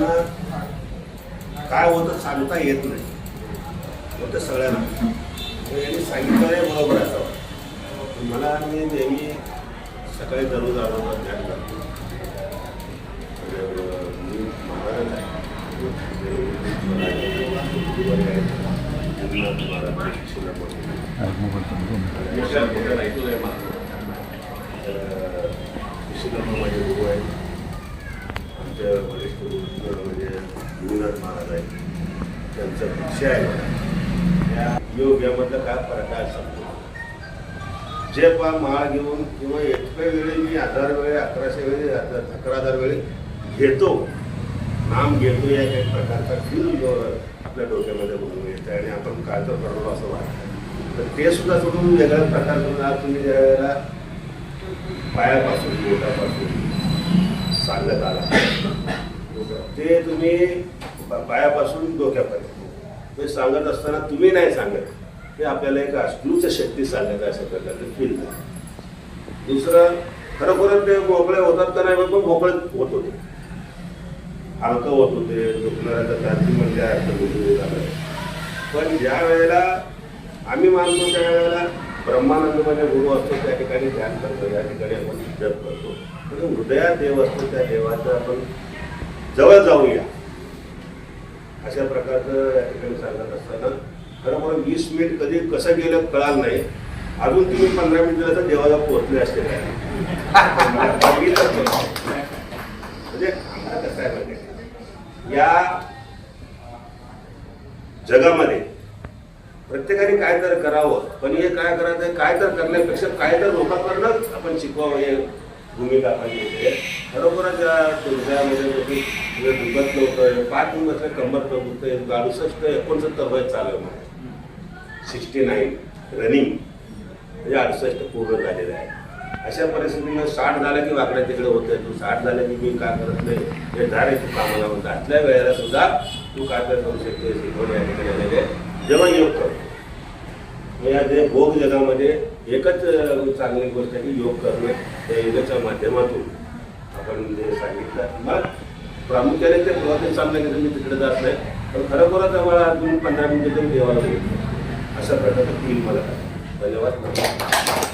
लोकांना काय होतं सांगता येत नाही. होतं सगळ्यांना. यांनी सांगितलं आहे बरोबर असावं मला मी नेहमी सकाळी दररोज आलो ध्यान करतो. मी महाराज आहे आहे माझे गुरु आहेत आमच्या गुरु गुरुनाथ महाराज आहेत. त्यांचा विषय आहे मला. या योग यामधलं काय फरक आहे सांगतो. जे पा माळ घेऊन किंवा इतक्या वेळी मी हजार वेळे अकराशे वेळी अकरा हजार वेळी घेतो. नाम घेतो या काही प्रकारचा फील आपल्या डोक्यामध्ये बघून येतं आणि आपण काय तर करतो असं वाटतं तर ते सुद्धा सोडून वेगळ्या प्रकार करून आज तुम्ही ज्या वेळेला पायापासून बोटापासून सांगत आला ते तुम्ही पायापासून डोक्यापर्यंत. ते सांगत असताना तुम्ही नाही सांगत ते आपल्याला एक अश्रूच शक्ती सांगत आहे अशा प्रकारचं फील दुसरं खरोखरच ते मोकळे होतात का नाही पण मोकळे होत होते. हलकं होत होते दुखणाऱ्याचा जाती म्हणजे अर्थ झालं. पण ज्या वेळेला आम्ही मानतो त्या वेळेला ब्रह्मानंदमध्ये गुरु असतो त्या ठिकाणी ध्यान करतो या ठिकाणी आपण जप करतो. म्हणजे हृदयात देव असतो त्या देवाचं आपण जवळ जाऊया. अशा प्रकारचं या ठिकाणी सांगत असताना खरोखर वीस मिनिट कधी कसं गेलं कळाल नाही. अजून तुम्ही पंधरा मिनिट दिलं तर देवाला पोहोचले असते. काय म्हणजे आम्हाला कसं आहे माहिती या जगामध्ये प्रत्येकाने काय तर करावं. पण हे काय करायचं काय तर करण्यापेक्षा काय तर लोकांकडनंच आपण शिकवावं हे भूमिका आपण होते. खरोखरच हृदयामध्ये दुर्गामध्ये दुखत नव्हतं पाच दिवस कंबर दुखतं अडुसष्ट एकोणसत्तर वय चालू आहे सिक्स्टी नाईन रनिंग म्हणजे अडुसष्ट पूर्ण झालेलं आहे. अशा परिस्थितीनं साठ झालं की वाकड्या तिकडे होतंय तू साठ झालं की मी काय करत नाही हे झाले तू कामाला होतं आतल्या वेळेला सुद्धा तू काय काय करू शकते शिकवणे या ठिकाणी जेव्हा योग करतो या जे भोग जगामध्ये एकच चांगली गोष्ट आहे की योग करणं त्या योगाच्या माध्यमातून आपण जे सांगितलं. मग प्रामुख्याने ते प्रवासी सामना की मी तिकडे जात नाही. पण खरोखरच आम्हाला अजून पंधरा मिनिटं तरी देवाला भेटतो अशा प्रकारचं फील मला. धन्यवाद.